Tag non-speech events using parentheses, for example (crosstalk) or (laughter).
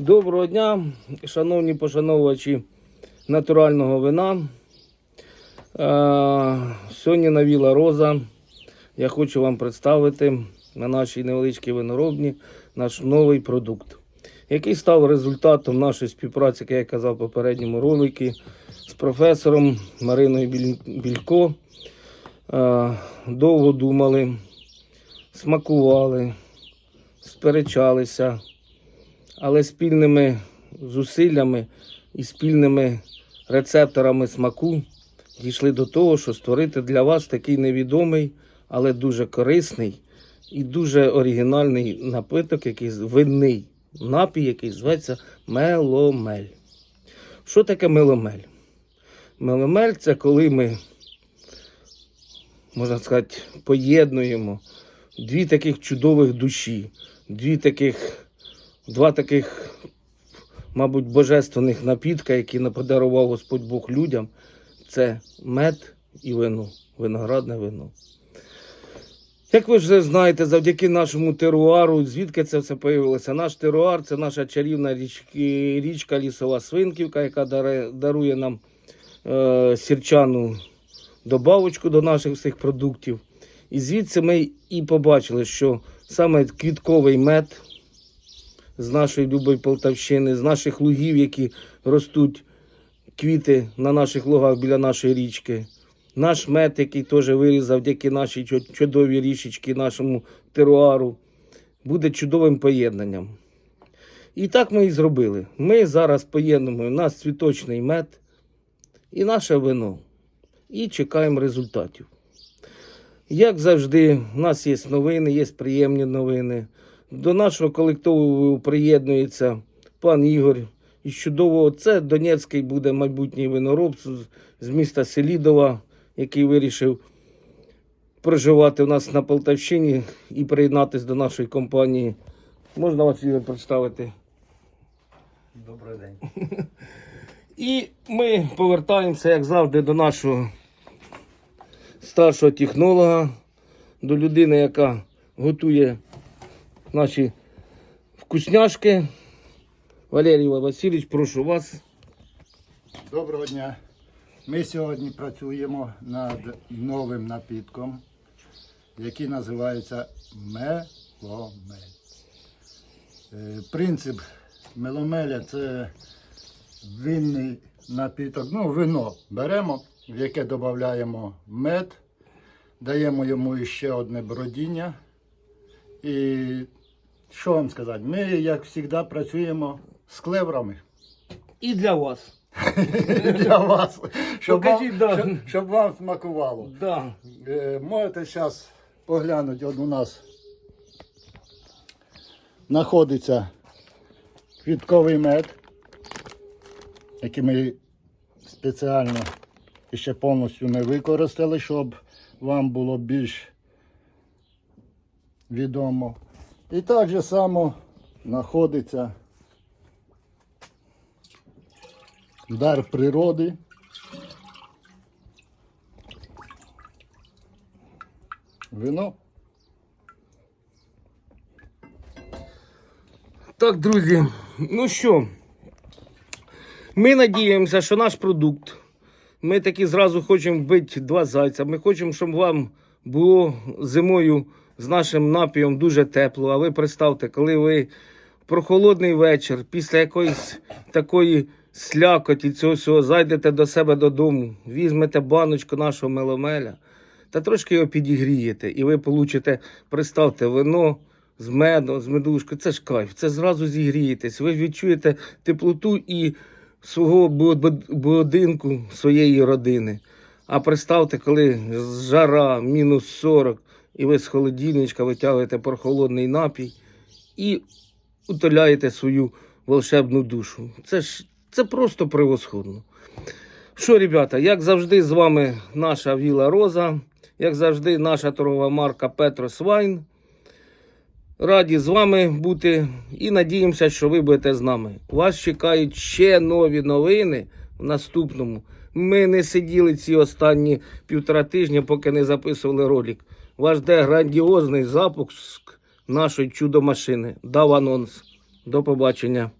Доброго дня, шановні пошановувачі натурального вина. Е, Сьогодні на Віла Роза я хочу вам представити на нашій невеличкій виноробні наш новий продукт, який став результатом нашої співпраці, як я казав в попередньому ролику, з професором Мариною Білько. Е, Довго думали, смакували, сперечалися але спільними зусиллями і спільними рецепторами смаку дійшли до того, що створити для вас такий невідомий, але дуже корисний і дуже оригінальний напиток, який винний напій, який зветься меломель. Що таке меломель? Меломель це коли ми, можна сказати, поєднуємо дві таких чудових душі, дві таких Два таких, мабуть, божественних напітка, які подарував Господь Бог людям, це мед і вино, виноградне вино. Як ви вже знаєте, завдяки нашому теруару, звідки це все появилося? Наш теруар це наша чарівна річки, річка Лісова Свинківка, яка дарує нам е, сірчану добавочку до наших всіх продуктів. І звідси ми і побачили, що саме квітковий мед з нашої любої Полтавщини, з наших лугів, які ростуть квіти на наших лугах біля нашої річки. Наш мед, який теж виріс завдяки нашій чу- чудовій річечці, нашому теруару, буде чудовим поєднанням. І так ми і зробили. Ми зараз поєднуємо у нас цвіточний мед і наше вино. І чекаємо результатів. Як завжди, у нас є новини, є приємні новини. До нашого колективу приєднується пан Ігор із чудового. Це Донецький буде майбутній винороб з міста Селідова, який вирішив проживати у нас на Полтавщині і приєднатися до нашої компанії. Можна вас Ігор представити? Добрий день. І ми повертаємося, як завжди, до нашого старшого технолога, до людини, яка готує наші вкусняшки. Валерій Васильович, прошу вас. Доброго дня. Ми сьогодні працюємо над новим напітком, який називається меломель. Е, Принцип меломеля це винний напіток. Ну, вино беремо, в яке додаємо мед, даємо йому ще одне бродіння. І що вам сказати? Ми, як завжди, працюємо з клеврами. І для вас. (laughs) для вас, щоб, Покажіть, вам, да. щоб, щоб вам смакувало. Да. Е, можете зараз поглянути, от у нас знаходиться квітковий мед, який ми спеціально ще повністю не використали, щоб вам було більш відомо. І так же само знаходиться дар природи. Вино. Так, друзі, ну що, ми надіємося, що наш продукт. Ми таки зразу хочемо вбити два зайця. Ми хочемо, щоб вам було зимою з нашим напієм дуже тепло. А ви представте, коли ви прохолодний вечір, після якоїсь такої слякоті цього всього, зайдете до себе додому, візьмете баночку нашого меломеля та трошки його підігрієте, і ви получите, представте, вино з медом, з медушкою. Це ж кайф, це зразу зігрієтесь. Ви відчуєте теплоту і свого бу- бу- будинку, своєї родини. А представте, коли жара, мінус 40, і ви з холодильничка витягуєте прохолодний напій і утоляєте свою волшебну душу. Це ж це просто превосходно. Що, ребята, як завжди, з вами наша Віла Роза, як завжди, наша торгова марка Петрос Вайн. Раді з вами бути і надіємося, що ви будете з нами. Вас чекають ще нові новини в наступному. Ми не сиділи ці останні півтора тижня, поки не записували ролик. Вас де грандіозний запуск нашої чудо-машини. Дав анонс. До побачення.